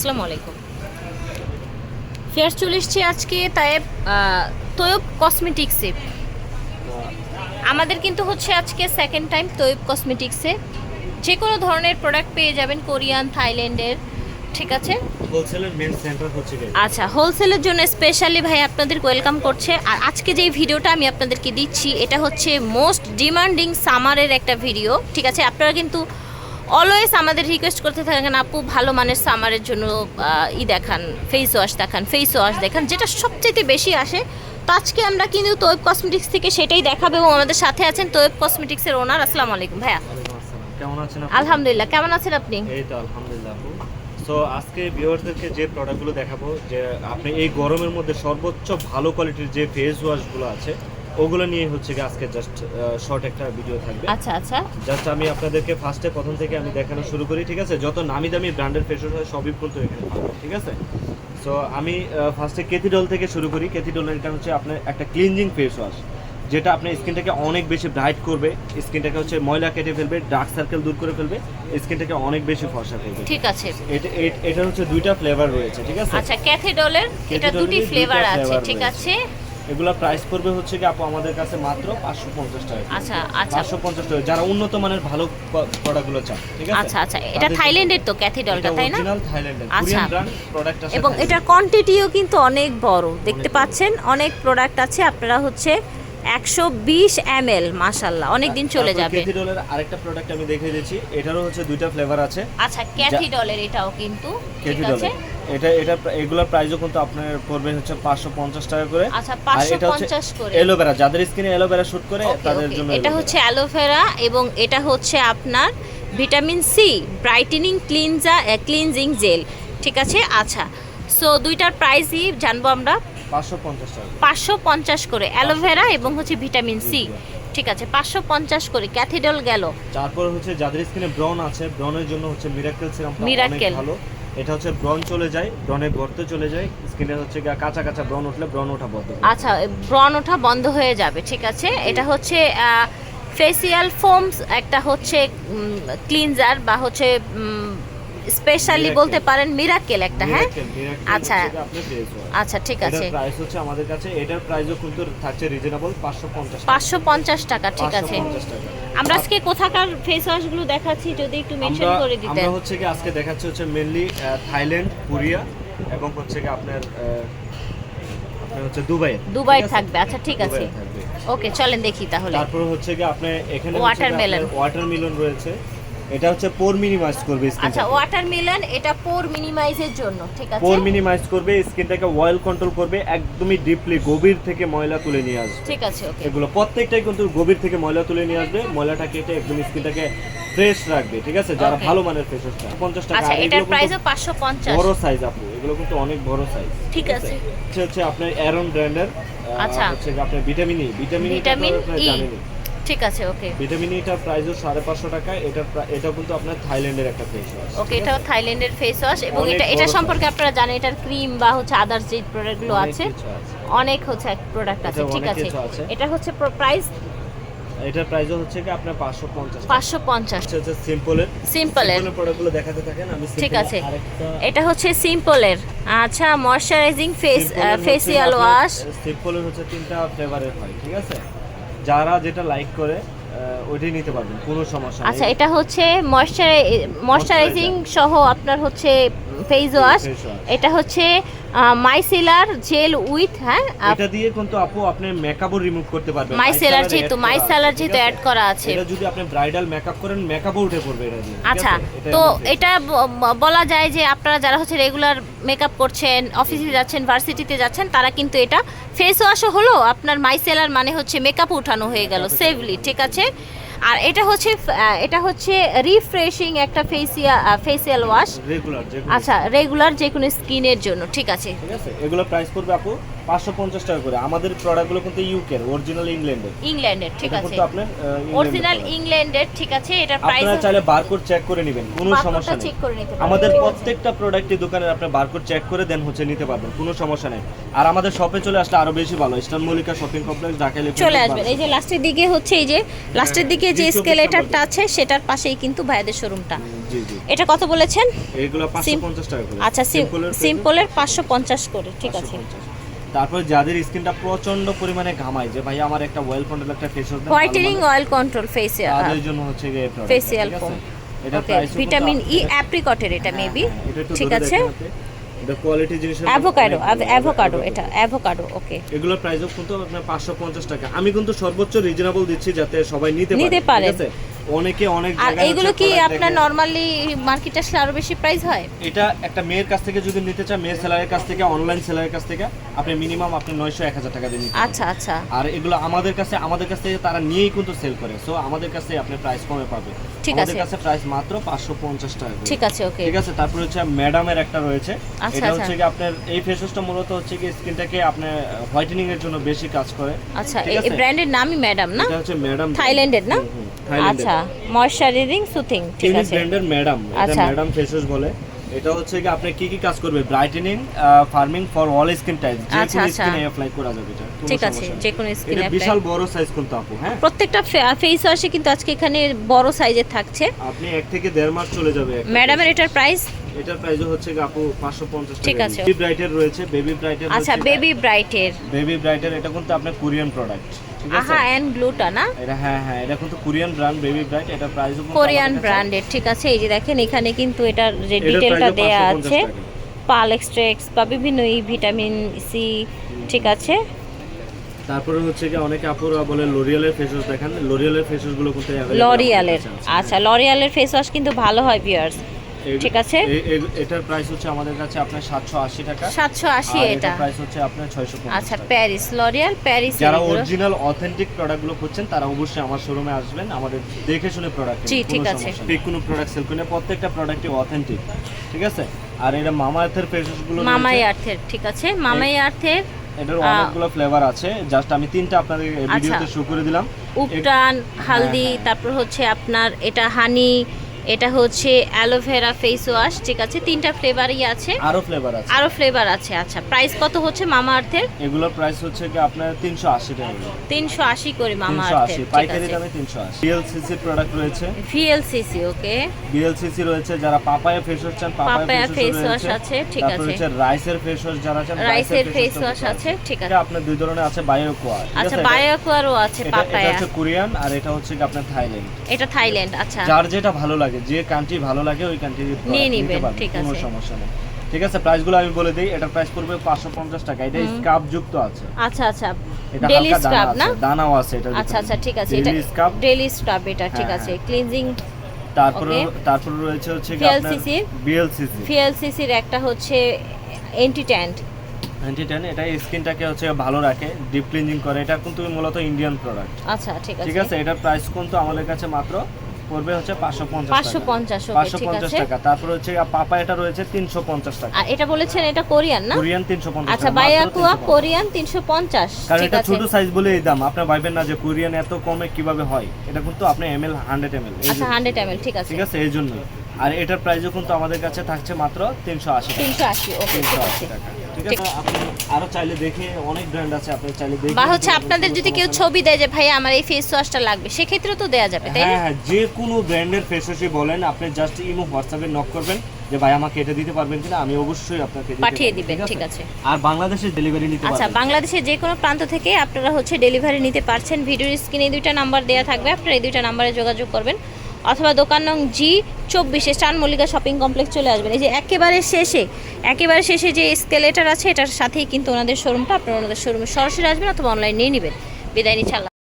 আসসালামু আলাইকুম। ফেয়ার চলে এসছি আজকে আহ, তৈব কসমেটিক্সে আমাদের কিন্তু হচ্ছে আজকে সেকেন্ড টাইম তৈব কসমেটিক্সে যে কোনো ধরনের প্রোডাক্ট পেয়ে যাবেন কোরিয়ান থাইল্যান্ডের ঠিক আছে? হোলসেলের মেন সেন্টার হচ্ছে আচ্ছা হোলসেলের জন্য স্পেশালি ভাই আপনাদের ওয়েলকাম করছে। আর আজকে যে ভিডিওটা আমি আপনাদেরকে দিচ্ছি এটা হচ্ছে মোস্ট ডিমান্ডিং সামারের একটা ভিডিও ঠিক আছে? আপনারা কিন্তু অলওয়েজ আমাদের রিকোয়েস্ট করতে থাকেন আপু ভালো মানের সামারের জন্য ই দেখান ফেস ওয়াশ দেখান ফেস ওয়াশ দেখান। যেটা সবচেয়ে বেশি আসে। তো আজকে আমরা কিন্তু তৈব কসমেটিক্স থেকে সেটাই দেখাবো এবং আমাদের সাথে আছেন তৈব কসমেটিক্সের ওনার আসসালামু আলাইকুম ভাইয়া। কেমন আছেন আলহামদুলিল্লাহ। কেমন আছেন আপনি? এই তো আলহামদুলিল্লাহ সো আজকে ভিউয়ারদেরকে যে প্রোডাক্টগুলো দেখাবো যে আপনি এই গরমের মধ্যে সর্বোচ্চ ভালো কোয়ালিটির যে ফেস ওয়াশগুলো আছে ওগুলো নিয়ে হচ্ছে কি আজকে জাস্ট শর্ট একটা ভিডিও থাকবে। আচ্ছা আচ্ছা। জাস্ট আমি আপনাদেরকে ফার্স্টে প্রথম থেকে আমি দেখানো শুরু করি ঠিক আছে? যত নামি দামি ব্র্যান্ডের ফেস ওয়াশ হয় সবই কিন্তু এখানে ঠিক আছে? সো আমি ফার্স্টে কেথিডল থেকে শুরু করি। কেথিডলের এটা হচ্ছে আপনার একটা ক্লিনজিং ফেস ওয়াশ যেটা আপনার স্কিনটাকে অনেক বেশি ব্রাইট করবে স্কিনটাকে হচ্ছে ময়লা কেটে ফেলবে ডার্ক সার্কেল দূর করে ফেলবে স্কিনটাকে অনেক বেশি ফর্সা করবে। ঠিক আছে। এটা এটা হচ্ছে দুইটা ফ্লেভার রয়েছে ঠিক আছে? আচ্ছা ক্যাথেডলের এটা দুটি ফ্লেভার আছে ঠিক আছে? এগুলা প্রাইস পড়বে হচ্ছে কি আপু আমাদের কাছে মাত্র পাঁচশো পঞ্চাশ টাকা আচ্ছা আচ্ছা। পাঁচশো পঞ্চাশ টাকা। যারা উন্নত মানের ভালো প্রোডাক্টগুলো চান ঠিক আছে? আচ্ছা আচ্ছা। এটা থাইল্যান্ডের তো ক্যাথিডলটা এটা তাই না? অরিজিনাল থাইল্যান্ডের। কোরিয়ান ব্র্যান্ড প্রোডাক্ট আছে এবং এটার কোয়ান্টিটিও কিন্তু অনেক বড়। দেখতে পাচ্ছেন অনেক প্রোডাক্ট আছে। আপনারা হচ্ছে একশো বিশ এম এল মাসাল্লাহ অনেক দিন চলে যাবে। কেথিডলের আরেকটা প্রোডাক্ট আমি দেখিয়ে দিচ্ছি এটারও হচ্ছে দুইটা ফ্লেভার আছে। আচ্ছা ক্যাথিডলের এটাও কিন্তু ঠিক আছে? এটা এটা এগুলোর প্রাইসও কিন্তু আপনার পড়বে হচ্ছে পাঁচশো পঞ্চাশ টাকা করে। আচ্ছা আর পাঁচশো এটা হচ্ছে পঞ্চাশ করে। এলোভেরা যাদের স্কিনে এলোভেরা শুট করে তাদের জন্য এটা হচ্ছে অ্যালোভেরা এবং এটা হচ্ছে আপনার vitamin C brightening cleanser cleansing gel ঠিক আছে? আচ্ছা সো দুইটার প্রাইসই জানব আমরা পাঁচশো পঞ্চাশ করে। অ্যালোভেরা এবং হচ্ছে ভিটামিন সি। ঠিক আছে পাঁচশো পঞ্চাশ করে ক্যাথিডল গেল। তারপর হচ্ছে যাদের স্কিনে ব্রন আছে ব্রনের জন্য হচ্ছে মিরাকেল সিরাম Miracle। ভালো। এটা হচ্ছে ব্রন চলে যায় ব্রনে গর্তে চলে যায় স্কিনে হচ্ছে কাঁচা কাঁচা ব্রন উঠলে ব্রন ওঠা বন্ধ আচ্ছা ব্রণ ওঠা বন্ধ হয়ে যাবে ঠিক আছে? এটা হচ্ছে ফেসিয়াল ফোমস একটা হচ্ছে ক্লিনজার বা হচ্ছে স্পেশালি বলতে পারেন মিরাকেল একটা হ্যাঁ? আচ্ছা। আচ্ছা ঠিক আছে। প্রাইস হচ্ছে আমাদের কাছে এটার প্রাইসও কিন্তু থাকছে রিজনেবল পাঁচশো পঞ্চাশ পাঁচশো পঞ্চাশ টাকা ঠিক আছে। আমরা আজকে কোথাকার ফেস ওয়াশগুলো দেখাচ্ছি যদি একটু মেনশন করে দিতেন। আমরা হচ্ছে কি আজকে দেখাচ্ছি হচ্ছে মেনলি থাইল্যান্ড কোরিয়া এবং হচ্ছে কি আপনার আপনার হচ্ছে দুবাই দুবাই থাকবে আচ্ছা ঠিক আছে। ওকে চলেন দেখি তাহলে। তারপর হচ্ছে কি আপনার এখানে ওয়াটারমেলন ওয়াটারমেলন রয়েছে। এটা হচ্ছে পোর মিনিমাইজ করবে স্কিন আচ্ছা ওয়াটার মিলন এটা পোর মিনিমাইজের জন্য ঠিক আছে? পোর মিনিমাইজ করবে স্কিনটাকে অয়েল কন্ট্রোল করবে একদমই ডিপলি গভীর থেকে ময়লা তুলে নিয়ে আসবে। ঠিক আছে ওকে এগুলো প্রত্যেকটাই কিন্তু গভীর থেকে ময়লা তুলে নিয়ে আসবে ময়লাটা কেটে একদম স্কিনটাকে ফ্রেশ রাখবে ঠিক আছে? যারা ভালো মানের ফেস ওয়াশটা পঞ্চাশ টাকা। আচ্ছা এটার প্রাইসও পাঁচশো পঞ্চাশ। বড় সাইজ আপু এগুলো কিন্তু অনেক বড় সাইজ ঠিক আছে? হচ্ছে হচ্ছে আপনার অ্যারন ব্র্যান্ডের আচ্ছা। হচ্ছে আপনার ভিটামিন ই ভিটামিন ই জানেনই। ঠিক আছে ওকে। ভিটামিন ইটার প্রাইসও সাড়ে পাঁচশো টাকা। এটা এটা কিন্তু আপনার থাইল্যান্ডের একটা ফেস ওয়াশ ওকে এটাও থাইল্যান্ডের ফেস ওয়াশ এবং এটা এটা সম্পর্কে আপনারা জানেন এটার ক্রিম বা হচ্ছে আদার্স যে প্রোডাক্টগুলো আছে অনেক হচ্ছে এক প্রোডাক্ট আছে ঠিক আছে। এটা হচ্ছে প্রাইস এটার প্রাইসও হচ্ছে কি আপনার পাঁচশো পঞ্চাশ পাঁচশো পঞ্চাশ। হচ্ছে হচ্ছে সিম্পলের সিম্পলের প্রোডাক্টগুলো দেখাতে থাকেন আমি ঠিক আছে। এটা হচ্ছে সিম্পলের আচ্ছা ময়শ্চারাইজিং ফেস ফেসিয়াল ওয়াশ সিম্পলের হচ্ছে তিনটা ফ্লেভারের হয় ঠিক আছে? যারা যেটা লাইক করে ওইটাই নিতে পারবেন কোনো সমস্যা আচ্ছা এটা হচ্ছে ময়শ্চারাইজিং সহ আপনার হচ্ছে ফেস ওয়াশ এটা হচ্ছে মাইসেলার জেল উইথ হ্যাঁ এটা দিয়ে কিন্তু আপু আপনি মেকআপও রিমুভ করতে পারবেন। মাইসেলার যেহেতু মাইসেলার যেহেতু অ্যাড করা আছে। এটা যদি আপনি ব্রাইডাল মেকআপ করেন মেকআপও উঠে পড়বে এটা দিয়ে আচ্ছা তো এটা বলা যায় যে আপনারা যারা হচ্ছে রেগুলার মেকআপ করছেন অফিসে যাচ্ছেন ভার্সিটিতে যাচ্ছেন তারা কিন্তু এটা ফেস ওয়াশও হলো আপনার মাইসেলার মানে হচ্ছে মেকআপ উঠানো হয়ে গেল সেভলি ঠিক আছে? আর এটা হচ্ছে এটা হচ্ছে রিফ্রেশিং একটা ফেসিয়া ফেসিয়াল ওয়াশ রেগুলার আচ্ছা রেগুলার যে কোনো স্কিনের জন্য ঠিক আছে? ঠিক আছে? এগুলো প্রাইস করবে আপু? পাঁচশো পঞ্চাশ টাকা করে। আমাদের প্রোডাক্টগুলো কিন্তু ইউকের অরিজিনাল ইংল্যান্ডের ইংল্যান্ডের ঠিক আছে। কিন্তু আপনার অরিজিনাল ইংল্যান্ডের ঠিক আছে এটার প্রাইস আপনারা চাইলে বারকোড চেক করে নেবেন কোনো সমস্যা নেই। আমাদের প্রত্যেকটা প্রোডাক্টের দোকানে আপনি বারকোড চেক করে দেন হচ্ছে নিতে পারবেন কোনো সমস্যা নেই। আর আমাদের শপে চলে আসলে আরও বেশি ভালো eastern Mallika shopping complex Dhaka চলে আসবেন। এই যে লাস্টের দিকে হচ্ছে এই যে লাস্টের দিকে যে স্কেলেটারটা আছে সেটার পাশেই কিন্তু ভাইদের শোরুমটা এটা কত বলেছেন? এগুলো পাঁচশো পঞ্চাশ টাকা করে। আচ্ছা সিম্পলের পাঁচশো পঞ্চাশ করে ঠিক আছে। 550 তারপর যাদের স্কিনটা প্রচণ্ড পরিমাণে ঘামায় যে ভাই আমার একটা ওয়েল কন্ট্রোল একটা face wash whitening oil control facial তাদের জন্য হচ্ছে product, ফেসিয়াল ফোম এটা কিন্তু ভিটামিন ই অ্যাপ্রিকটের এটা মেবি ঠিক আছে? এটা কোয়ালিটি জিনিসের অ্যাভোকাডো অ্যাভোকাডো এটা অ্যাভোকাডো ওকে এগুলোর প্রাইসও কিন্তু আপনার পাঁচশো পঞ্চাশ টাকা। আমি কিন্তু সর্বোচ্চ রিজনেবল দিচ্ছি যাতে সবাই নিতে নিতে পারে পারে। ঠিক আছে? অনেকে অনেক আর এইগুলো কি আপনার নরমালি মার্কেটে আসলে আরও বেশি প্রাইস হয়? এটা একটা মেয়ের কাছ থেকে যদি নিতে চান মেয়ের সেলারের কাছ থেকে অনলাইন সেলারের কাছ থেকে আপনি মিনিমাম আপনি নয়শো এক হাজার টাকা দিয়ে নিতে আচ্ছা আচ্ছা। আর এগুলো আমাদের কাছে আমাদের কাছ তারা নিয়েই কিন্তু সেল করে। সো আমাদের কাছে আপনি প্রাইস কমে পাবে ঠিক আমাদের কাছে প্রাইস মাত্র পাঁচশো পঞ্চাশ টাকা ঠিক আছে ওকে ঠিক আছে তারপর হচ্ছে ম্যাডামের একটা রয়েছে। আচ্ছা, এটা আচ্ছা। হচ্ছে কি আপনার এই ফেস ওয়াশটা মূলত হচ্ছে কি স্কিনটাকে আপনার হোয়াইটেনিং এর জন্য বেশি কাজ করে। আচ্ছা এই আছে? ব্র্যান্ডের নামই ম্যাডাম না? এটা হচ্ছে ম্যাডাম থাইল্যান্ডের না? আচ্ছা ময়শ্চারাইজিং সুথিং ঠিক আছে। ব্র্যান্ডের ম্যাডাম এটা আচ্ছা। ম্যাডাম ফেস ওয়াশ বলে। এটা হচ্ছে কি আপনি কি কি কাজ করবে? Brightening firming for all skin type যে আচ্ছা, কোনো আচ্ছা। স্কিনে অ্যাপ্লাই করা যাবে এটা। ঠিক আছে যে কোনো স্কিন এটা বিশাল বড় সাইজ কিন্তু আপু হ্যাঁ? প্রত্যেকটা ফেস ওয়াশে কিন্তু আজকে এখানে বড় সাইজের থাকছে। আপনি এক থেকে দেড় মাস চলে যাবে ম্যাডামের এটার প্রাইস এটার প্রাইস হচ্ছে আপু 550 টাকা ঠিক আছে। বেবি ব্রাইটের রয়েছে বেবি ব্রাইটের আচ্ছা বেবি ব্রাইটের বেবি ব্রাইটের এটা কিন্তু আপনার কোরিয়ান প্রোডাক্ট আহা গ্লুটা না? এটা হ্যাঁ হ্যাঁ এটা কিন্তু কোরিয়ান ব্র্যান্ড বেবি ব্রাইট এটা প্রাইস কোরিয়ান ব্র্যান্ডের ঠিক আছে? এই যে দেখেন এখানে কিন্তু এটার যে ডিটেলটা দেয়া আছে। পাল এক্সট্রেক্স বা বিভিন্ন এই ভিটামিন সি ঠিক আছে? তারপরে হচ্ছে কি অনেকে আপুরা বলে লরিয়ালের ফেস ওয়াশ দেখেন? লরিয়ালের ফেস কিন্তু লরিয়ালের। আচ্ছা লরিয়ালের ফেস ওয়াশ কিন্তু ভালো হয় ভিউয়ার্স ঠিক আছে। এটার প্রাইস হচ্ছে আমাদের কাছে আপনার 780 টাকা। সাতশো আশি আর এটা। এটার প্রাইস হচ্ছে আপনার 650 আচ্ছা প্যারিস লরিয়াল প্যারিস যারা অরিজিনাল অথেন্টিক প্রোডাক্টগুলো খুঁজছেন তারা অবশ্যই আমার শোরুমে আসবেন। আমাদের দেখে শুনে প্রোডাক্ট জি, ঠিক আছে। কোনো প্রোডাক্ট সেল করি প্রত্যেকটা প্রোডাক্টই অথেন্টিক ঠিক আছে? আর এটা মামা আর্থের ফেসগুলো মামাই আর্থের ঠিক আছে? মামাই আর্থের এটার অনেকগুলো ফ্লেভার আছে। জাস্ট আমি তিনটা আপনাদের এই আচ্ছা। ভিডিওতে শো করে দিলাম। উপটান হালদি হ্যাঁ। তারপর হচ্ছে আপনার এটা হানি এটা হচ্ছে অ্যালোভেরা ফেস ওয়াশ ঠিক আছে? তিনটা ফ্লেভারই আছে। আরও ফ্লেভার আছে। আরও ফ্লেভার আছে আচ্ছা। প্রাইস কত হচ্ছে মামা আর্থের এগুলোর প্রাইস হচ্ছে কি আপনার তিনশো আশি টাকা তিনশো আশি করে মামা আর্থের পাইকারি দামে তিনশো আশি। বিএলসিসি প্রোডাক্ট রয়েছে। ভিএলসিসি ওকে বিএলসিসি রয়েছে যারা পাপায়া ফেস ওয়াশ চান পাপায়া পাপায়া ফেস ওয়াশ আছে, ঠিক তারপর আছে। হচ্ছে রাইসের ফেস ওয়াশ যারা চান রাইসের ফেস ওয়াশ আছে ঠিক আছে। আপনার দুই ধরনের আছে বায়োকোয়া আচ্ছা বায়োকুয়ারও আছে এটা এটা পাপায়া। হচ্ছে কোরিয়ান আর এটা হচ্ছে কি আপনার থাইল্যান্ড। এটা থাইল্যান্ড আচ্ছা। যার যেটা ভালো লাগে যে কান্ট্রি ভালো লাগে ওই কান্ট্রি নিয়ে নিবেন, ঠিক কোনো সমস্যা নেই। ঠিক আছে প্রাইসগুলো আমি বলে দিই এটার প্রাইস পড়বে পাঁচশো পঞ্চাশ টাকা। এটা স্কাপ যুক্ত আছে। আচ্ছা আচ্ছা। এটা ডেলি হালকা না? দানাও আছে এটা আচ্ছা আচ্ছা ঠিক আছে এটা স্কাপ ডেলি স্ক্রাব এটা ঠিক হ্যাঁ, আছে। ক্লিনজিং তারপরে. তারপরে রয়েছে হচ্ছে আপনার VLCC? বিএলসিসি ভিএলসিসির একটা হচ্ছে এন্টিট্যান্ট নাইনটি টেন এটা স্কিনটাকে হচ্ছে ভালো রাখে ডিপ ক্লিনজিং করে। এটা কিন্তু মূলত ইন্ডিয়ান প্রোডাক্ট আচ্ছা ঠিক আছে। ঠিক আছে এটার প্রাইস কিন্তু আমাদের কাছে মাত্র পড়বে হচ্ছে পাঁচশো পঞ্চাশ পাঁচশো পঞ্চাশ ওকে ঠিক পঞ্চাশ আছে। টাকা। তারপর হচ্ছে পাপা এটা রয়েছে তিনশো পঞ্চাশ টাকা। আর এটা বলেছেন এটা কোরিয়ান না? কোরিয়ান তিনশো পঞ্চাশ আচ্ছা বায়াকুয়া কোরিয়ান তিনশো পঞ্চাশ কারণ এটা ছোট সাইজ বলে এই দাম আপনি ভাববেন না যে কোরিয়ান এত কমে কীভাবে হয়। এটা কিন্তু আপনি M L hundred M L আচ্ছা হান্ড্রেড এম ঠিক আছে। ঠিক আছে এই জন্য আর এটার প্রাইসও কিন্তু আমাদের কাছে থাকছে মাত্র তিনশো আশি টাকা। তিনশো আশি ওকে তিনশো ঠিক আশি টাকা। আরও চাইলে দেখে অনেক ব্র্যান্ড আছে আপনি চাইলে দেখে বা হচ্ছে আপনাদের যদি কেউ ছবি দেয় যে ভাই আমার এই ফেস ওয়াশটা লাগবে সেক্ষেত্রেও তো দেওয়া যাবে তাই হ্যাঁ হ্যাঁ যে কোনো ব্র্যান্ডের ফেস ওয়াশই বলেন আপনি জাস্ট ইমো হোয়াটসঅ্যাপে নক করবেন যে ভাই আমাকে এটা দিতে পারবেন কিনা? আমি অবশ্যই আপনাকে পাঠিয়ে দিবেন ঠিক আছে? আর বাংলাদেশে ডেলিভারি নিতে আচ্ছা বাংলাদেশের যে কোনো প্রান্ত থেকে আপনারা হচ্ছে ডেলিভারি নিতে পারছেন। ভিডিওর স্ক্রিনে দুইটা নাম্বার দেওয়া থাকবে। আপনারা এই দুইটা নাম্বারে যোগাযোগ করবেন। অথবা দোকান নং জি চব্বিশে স্টান মল্লিকা শপিং কমপ্লেক্স চলে আসবেন। এই যে একেবারে শেষে একেবারে শেষে যে স্কেলেটার আছে, এটার সাথেই কিন্তু ওনাদের শোরুমটা আপনারা ওনাদের শোরুমে সরাসরি আসবেন অথবা অনলাইন নিয়ে নেবেন। বিদায় নিচ্ছে